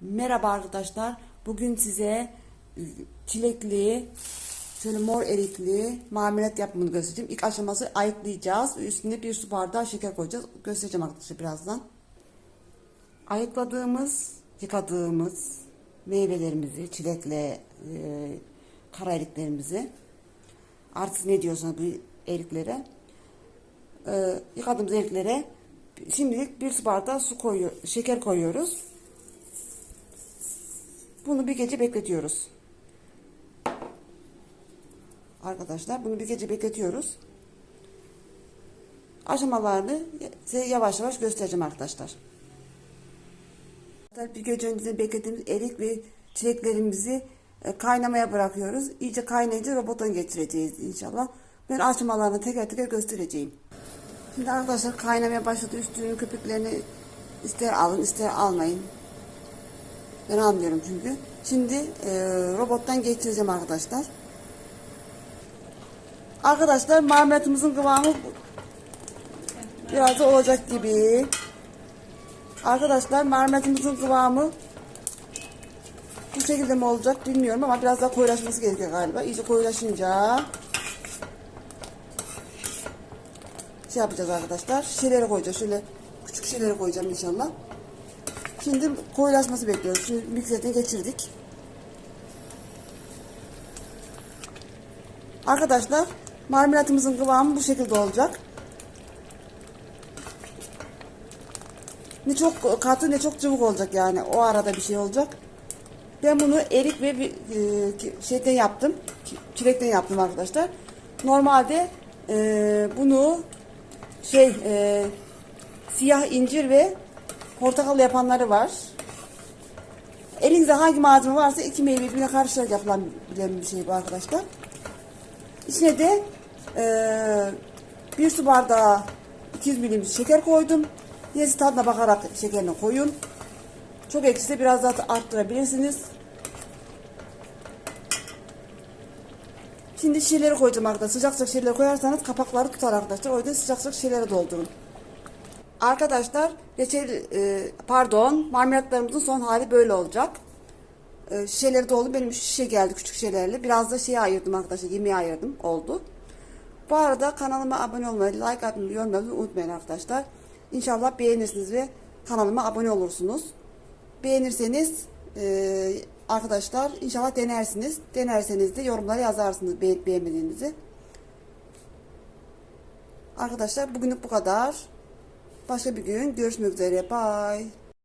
Merhaba arkadaşlar. Bugün size e, çilekli, şöyle mor erikli marmelat yapımını göstereceğim. İlk aşaması ayıklayacağız. Üstüne bir su bardağı şeker koyacağız. Göstereceğim arkadaşlar birazdan. Ayıkladığımız, yıkadığımız meyvelerimizi, çilekle e, kara eriklerimizi artık ne diyorsanız bu eriklere e, yıkadığımız eriklere şimdilik bir su bardağı su koyuyor, şeker koyuyoruz. Bunu bir gece bekletiyoruz. Arkadaşlar bunu bir gece bekletiyoruz. Aşamalarını size yavaş yavaş göstereceğim arkadaşlar. Bir gece önceden beklediğimiz erik ve çileklerimizi e, kaynamaya bırakıyoruz. İyice kaynayınca robottan geçireceğiz inşallah. Ben aşamalarını teker teker göstereceğim. Şimdi arkadaşlar kaynamaya başladı. Üstünün köpüklerini ister alın ister almayın. Ben almıyorum çünkü. Şimdi e, robottan geçireceğim arkadaşlar. Arkadaşlar marmelatımızın kıvamı biraz da olacak gibi. Arkadaşlar marmelatımızın kıvamı bu şekilde mi olacak bilmiyorum ama biraz daha koyulaşması gerekiyor galiba. İyice koyulaşınca şey yapacağız arkadaşlar. Şişelere koyacağız. Şöyle küçük şişelere koyacağım inşallah. Şimdi koyulaşması bekliyoruz. Şimdi mikserden geçirdik. Arkadaşlar marmelatımızın kıvamı bu şekilde olacak. Ne çok katı ne çok cıvık olacak yani. O arada bir şey olacak. Ben bunu erik ve e, şeyden yaptım. Çilekten yaptım arkadaşlar. Normalde e, bunu şey e, siyah incir ve portakal yapanları var. Elinizde hangi malzeme varsa iki meyve birbirine karıştırarak yapılan bir şey bu arkadaşlar. İçine de eee, bir su bardağı 200 milim şeker koydum. Yesi tadına bakarak şekerini koyun. Çok ekşiyse biraz daha arttırabilirsiniz. Şimdi şişeleri koyacağım arkadaşlar. Sıcak sıcak şişeleri koyarsanız kapakları tutar arkadaşlar. O yüzden sıcak sıcak şişelere doldurun. Arkadaşlar reçel e, pardon marmelatlarımızın son hali böyle olacak. E, şişeleri doldu. Benim şişe geldi küçük şişelerle. Biraz da şeye ayırdım arkadaşlar. Yemeğe ayırdım. Oldu. Bu arada kanalıma abone olmayı, like atmayı, yorum yapmayı unutmayın arkadaşlar. İnşallah beğenirsiniz ve kanalıma abone olursunuz. Beğenirseniz e, arkadaşlar inşallah denersiniz. Denerseniz de yorumlara yazarsınız beğenip beğenmediğinizi. Arkadaşlar bugünlük bu kadar. Başka bir gün görüşmek üzere. Bye.